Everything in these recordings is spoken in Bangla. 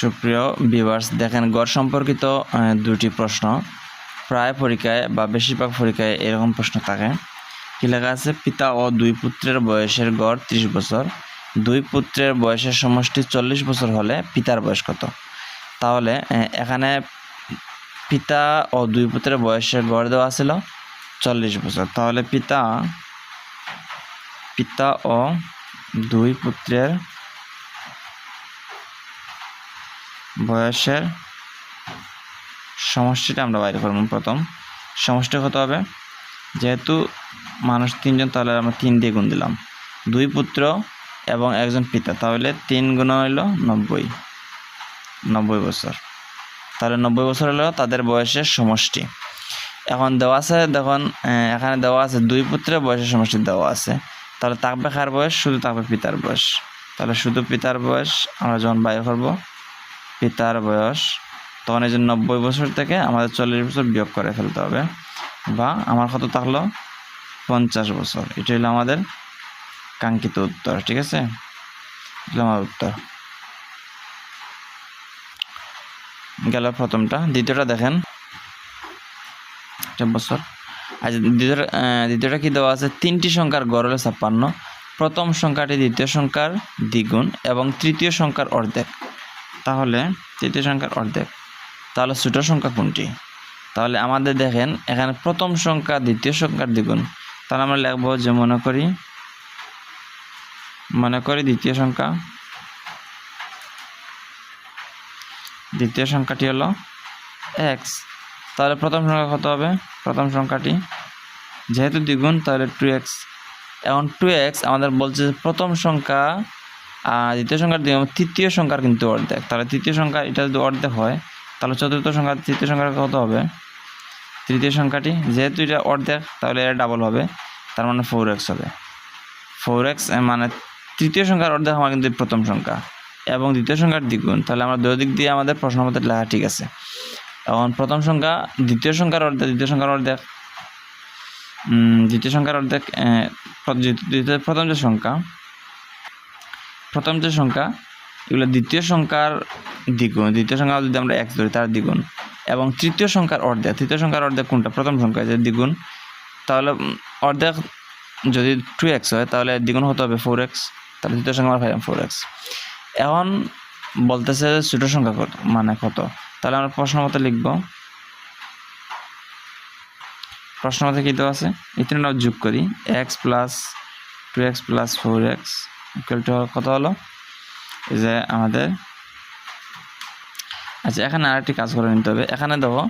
সুপ্রিয় ভিউয়ার্স দেখেন, গড় সম্পর্কিত দুটি প্রশ্ন। প্রায় পরীক্ষায় বা বেশিরভাগ পরীক্ষায় এরকম প্রশ্ন থাকে। কি লেখা আছে? পিতা ও দুই পুত্রের বয়সের গড় ত্রিশ বছর। দুই পুত্রের বয়সের সমষ্টি চল্লিশ বছর হলে পিতার বয়স কত? তাহলে এখানে পিতা ও দুই পুত্রের বয়সের গড় দেওয়া ছিল চল্লিশ বছর। তাহলে পিতা পিতা ও দুই পুত্রের বয়সের সমষ্টিটা আমরা বাইরে করব প্রথম। সমষ্টি কত হবে? যেহেতু মানুষ তিনজন, তাহলে আমরা তিন দিয়ে গুণ দিলাম। দুই পুত্র এবং একজন পিতা, তাহলে তিন গুণ হইল নব্বই। নব্বই বছর। তাহলে নব্বই বছর হলো তাদের বয়সের সমষ্টি। এখন দেওয়া আছে, দেখুন এখানে দেওয়া আছে দুই পুত্রের বয়সের সমষ্টি দেওয়া আছে। তাহলে থাকবে কার বয়স? শুধু থাকবে পিতার বয়স। তাহলে শুধু পিতার বয়স আমরা যখন বাইর করব পিতার বয়স? তখন এই যে নব্বই বছর থেকে আমাদের চল্লিশ বছর বিয়োগ করে ফেলতে হবে। বা আমার কত থাকল পঞ্চাশ বছর। এটা হলো আমাদের কাঙ্ক্ষিত উত্তর, ঠিক আছে? এটা আমার উত্তর। গেল প্রথমটা। দ্বিতীয়টা দেখেন। বছর। আচ্ছা দ্বিতীয়টা দ্বিতীয়টা কি দেওয়া আছে? তিনটি সংখ্যার গড় হলো ছাপ্পান্ন। প্রথম সংখ্যাটি দ্বিতীয় সংখ্যার দ্বিগুণ এবং তৃতীয় সংখ্যার অর্ধেক। তাহলে তৃতীয় সংখ্যার অর্ধেক। তাহলে ছোট সংখ্যা কোনটি? তাহলে আমাদের দেখেন, এখানে প্রথম সংখ্যা, দ্বিতীয় সংখ্যার দ্বিগুণ। তাহলে আমরা লিখব যে মনে করি মনে করি দ্বিতীয় সংখ্যা। দ্বিতীয় সংখ্যাটি হলো এক্স তাহলে প্রথম সংখ্যা কত হবে? প্রথম সংখ্যাটি। যেহেতু দ্বিগুণ, তাহলে টু এক্স এখন টু এক্স আমাদের বলছে প্রথম সংখ্যা আর দ্বিতীয় সংখ্যার তৃতীয় সংখ্যার কিন্তু অর্ধেক। তাহলে তৃতীয় সংখ্যা এটা যদি অর্ধেক হয়, তাহলে চতুর্থ সংখ্যা তৃতীয় সংখ্যার কত হবে? তৃতীয় সংখ্যাটি যেহেতু এটা অর্ধেক, তাহলে এটা ডাবল হবে। তার মানে ফোর এক্স হবে। ফোর এক্স মানে তৃতীয় সংখ্যার অর্ধেক আমার কিন্তু প্রথম সংখ্যা। এবং দ্বিতীয় সংখ্যার দ্বিগুণ। তাহলে আমরা দুই দিক দিয়ে আমাদের প্রশ্ন মতো লেখা ঠিক আছে। এখন প্রথম সংখ্যা, দ্বিতীয় সংখ্যার অর্ধেক, দ্বিতীয় সংখ্যার অর্ধেক। দ্বিতীয় সংখ্যার অর্ধেক প্রথম যে সংখ্যা প্রথম যে সংখ্যা, এগুলো দ্বিতীয় সংখ্যার দ্বিগুণ। দ্বিতীয় সংখ্যা যদি আমরা এক্স ধরি, তার দ্বিগুণ। এবং তৃতীয় সংখ্যার অর্ধেক। তৃতীয় সংখ্যার অর্ধেক কোনটা? প্রথম সংখ্যা যে দ্বিগুণ। তাহলে অর্ধেক যদি টু এক্স হয়, তাহলে দ্বিগুণ হতে হবে ফোর এক্স তাহলে তৃতীয় সংখ্যা আমরা ফোর এক্স এখন বলতেছে ছোটো সংখ্যা কত মানে কত? তাহলে আমরা প্রশ্ন মতো লিখব। প্রশ্ন মতো কী দেওয়া আছে? এই তিনটা যোগ করি। X plus two x plus four x equal to কত হলো, এই যে আমাদের আচ্ছা এখানে আরেকটি কাজ করে নিতে হবে। এখানে দেখো,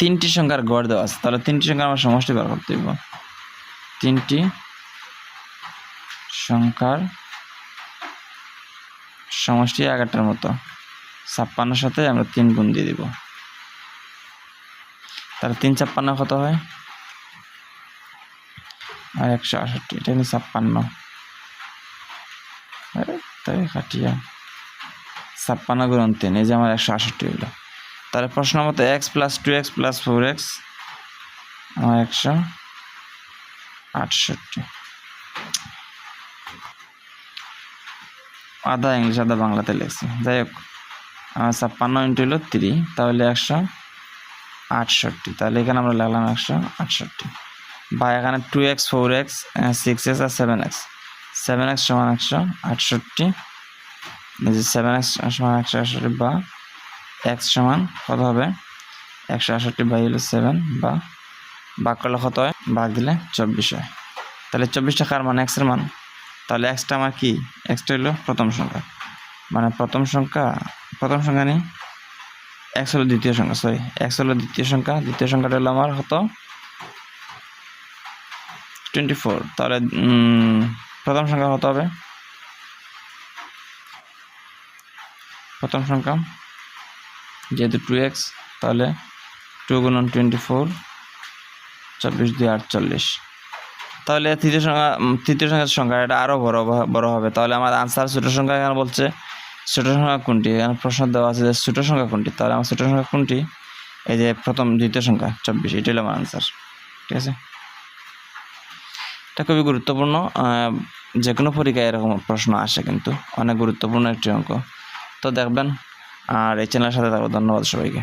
তিনটি সংখ্যার গড় দেওয়া আছে। তাহলে তিনটি সংখ্যা আমার সমষ্টি বার করতে হবে তিনটি সংখ্যার সমষ্টি এগারোটার মতো। ছাপ্পান্নর সাথে আমরা তিন গুণ দিয়ে দিব। তাহলে তিন ছাপ্পান্ন কত হয়? আর একশো আষট্টি এটা হলো ছাপ্পান্ন। তাই কাটিয়া ছাপ্পান্ন গুণ তিন, এই যে আমার একশো আষট্টি হইল। তাহলে প্রশ্ন মতো x plus two x plus four x আমার একশো আটষট্টি। আধা ইংলিশ, আধা বাংলাতে লিখছি। যাই হোক ছাপ্পান্ন ইন্টু হলো থ্রি তাহলে একশো আটষট্টি। তাহলে এখানে আমরা লিখলাম একশো আটষট্টি। বা এখানে two x four x six x আর সেভেন এক্স সেভেন এক্স সমান একশো আটষট্টি সেভেন এক্স সমান একশো আটষট্টি বা এক্স সমান কত হবে? একশো আটষট্টি বাই হলো সেভেন বা ভাগ করলে কত হয়? ভাগ দিলে চব্বিশ হয়। তাহলে চব্বিশটা কার মান? এক্সের মান। তাহলে এক্সটা আমার কি? এক্সটা হলো প্রথম সংখ্যা। মানে প্রথম সংখ্যা প্রথম সংখ্যা নেই। এক্স হলো দ্বিতীয় সংখ্যা সরি এক্স হলো দ্বিতীয় সংখ্যা। দ্বিতীয় সংখ্যাটা হলো আমার কত? টোয়েন্টি ফোর তাহলে প্রথম সংখ্যা কত হবে? প্রথম সংখ্যা। যেহেতু টু এক্স তাহলে টু গুণন টোয়েন্টি ফোর চব্বিশ দুই আটচল্লিশ। তাহলে তৃতীয় সংখ্যা তৃতীয় সংখ্যার সংখ্যা, এটা আরও বড় বড় হবে। তাহলে আমার আনসার ছোটো সংখ্যা এখানে বলছে, ছোটো সংখ্যা কোনটি? এখানে প্রশ্ন দেওয়া আছে যে ছোটো সংখ্যা কোনটি? তাহলে আমার ছোটো সংখ্যা কোনটি? এই যে প্রথম, দ্বিতীয় সংখ্যা, চব্বিশ, এটাই হলো আমার আনসার ঠিক আছে? এটা খুবই গুরুত্বপূর্ণ। যে কোনো পরীক্ষায় এরকম প্রশ্ন আসে কিন্তু। অনেক গুরুত্বপূর্ণ একটি অঙ্ক। তো দেখবেন, আর এই চ্যানেলের সাথে থাকব ধন্যবাদ সবাইকে।